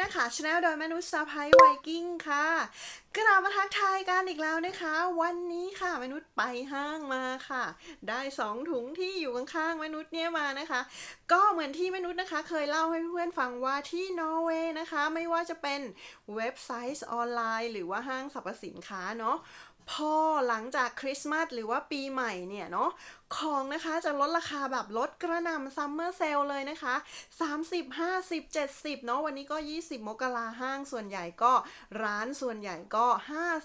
คุณแม่ค่ะชาแนลโดยมนุษย์ซาพไวกิ้งค่ะ กลับมาทักทายกันอีกแล้วนะคะ วันนี้ค่ะมนุษย์ไปห้างมาค่ะ ได้สองถุงที่อยู่ข้างๆมนุษย์เนี่ยมานะคะ ก็เหมือนที่มนุษย์นะคะ เคยเล่าให้เพื่อนฟังว่าที่นอร์เวย์นะคะ ไม่ว่าจะเป็นเว็บไซต์ออนไลน์ หรือว่าห้างสรรพสินค้าเนาะ พอหลังจากคริสต์มาสหรือว่าปีใหม่เนี่ยเนาะของนะคะจะลดราคาแบบลดกระหน่ำซัมเมอร์เซลเลยนะคะ 30 50 70 เนาะวันนี้ก็ 20 มกราห้างส่วนใหญ่ก็ร้านส่วนใหญ่ก็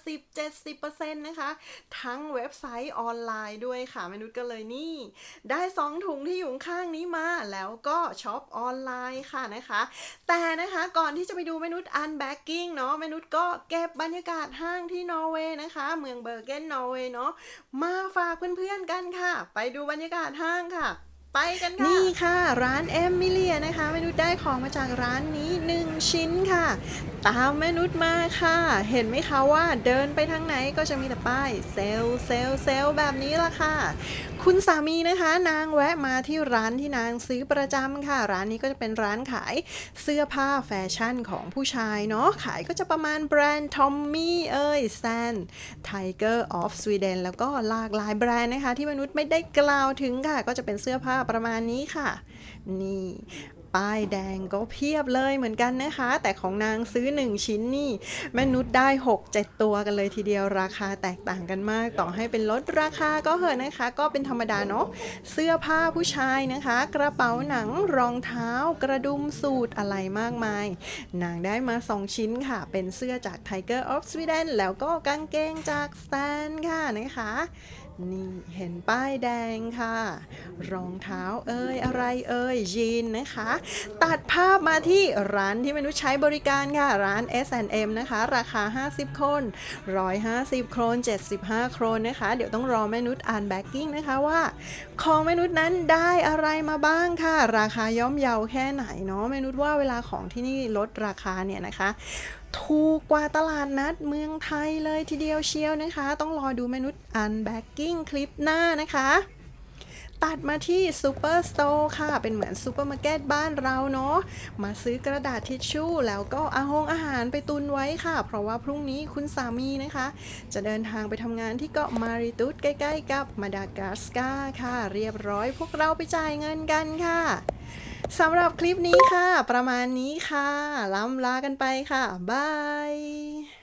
50 70%นะคะ ทั้งเว็บไซต์ออนไลน์ด้วยค่ะมนุษย์ก็เลยนี่ ได้ 2 ถุงที่อยู่ข้างนี้มาแล้วก็ช็อปออนไลน์ค่ะนะคะ แต่นะคะก่อนที่จะไปดูมนุษย์อันแบ็กกิ้งเนาะมนุษย์ก็เก็บบรรยากาศห้างที่นอร์เวย์นะคะเมืองเบอร์เกนนอร์เวย์เนาะมาฝากเพื่อนๆกันค่ะ ไปดูบรรยากาศห้างค่ะ ไปกันค่ะ นี่ค่ะร้านเอมิเลียนะคะมนุษย์ได้ของมาจากร้านนี้ 1 ชิ้นค่ะ ตามมนุษย์มาค่ะ เห็นไหมคะว่าเดินไปทางไหนก็จะมีแต่ป้ายเซลเซลเซลลแบบนี้ละค่ะ คุณสามีนะคะ นางแวะมาที่ร้านที่นางซื้อประจำค่ะ ร้านนี้ก็จะเป็นร้านขายเสื้อผ้าแฟชั่นของผู้ชายเนาะขายก็จะประมาณแบรนด์ทอมมี่เอ้ยแซนไทเกอร์ออฟสวีเดนแล้วก็หลากหลายแบรนด์นะคะ ที่มนุษย์ไม่ได้กล่าวถึงค่ะ ก็จะเป็นเสื้อผ้าประมาณนี้ค่ะ นี่ ป้ายแดงก็เพียบเลยเหมือนกันนะคะ แต่ของนางซื้อ 1 ชิ้นนี่ แม่นุชได้ 6-7 ตัวกันเลยทีเดียวราคาแตกต่างกันมาก ต่อให้เป็นลดราคาก็เหอะนะคะ ก็เป็นธรรมดาเนาะเสื้อผ้าผู้ชายนะคะ กระเป๋าหนังรองเท้ากระดุมสูทอะไรมากมาย นางได้มา 2 ชิ้นค่ะ เป็นเสื้อจาก Tiger of Sweden แล้วก็กางเกงจาก Stan ค่ะนะคะ นี่เห็นป้ายแดงค่ะ รองเท้าเอ่ยอะไรเอ่ยยีนนะคะ ตัดภาพมาที่ร้านที่มนุษย์ใช้บริการค่ะ ร้าน S&M นะคะ ราคา 50 คน 150 โครน 75 โครนนะคะ เดี๋ยวต้องรอแม่นุษย์อ่านแบ็กกิ้งนะคะว่า ของมนุษย์นั้นได้อะไรมาบ้างค่ะ ราคาย่อมเยาแค่ไหนเนาะแม่นุษย์ว่าเวลาของที่นี่ลดราคาเนี่ยนะคะ ถูกกว่าตลาดนัดเมืองไทยเลยทีเดียวเชียวนะคะ ต้องรอดูมนุษย์อันแบ็กกิ้งคลิปหน้านะคะ ตัดมาที่ซูเปอร์สโตร์ค่ะ เป็นเหมือนซูเปอร์มาร์เก็ตบ้านเราเนาะ มาซื้อกระดาษทิชชู่ แล้วก็อาหงอาหารไปตุนไว้ค่ะ เพราะว่าพรุ่งนี้คุณสามีนะคะ จะเดินทางไปทำงานที่เกาะมาริตุสใกล้ ๆ กับมาดากัสการ์ค่ะ เรียบร้อยพวกเราไปจ่ายเงินกันค่ะ สำหรับคลิปนี้ค่ะ ประมาณนี้ค่ะล้ำลากันไปค่ะ บาย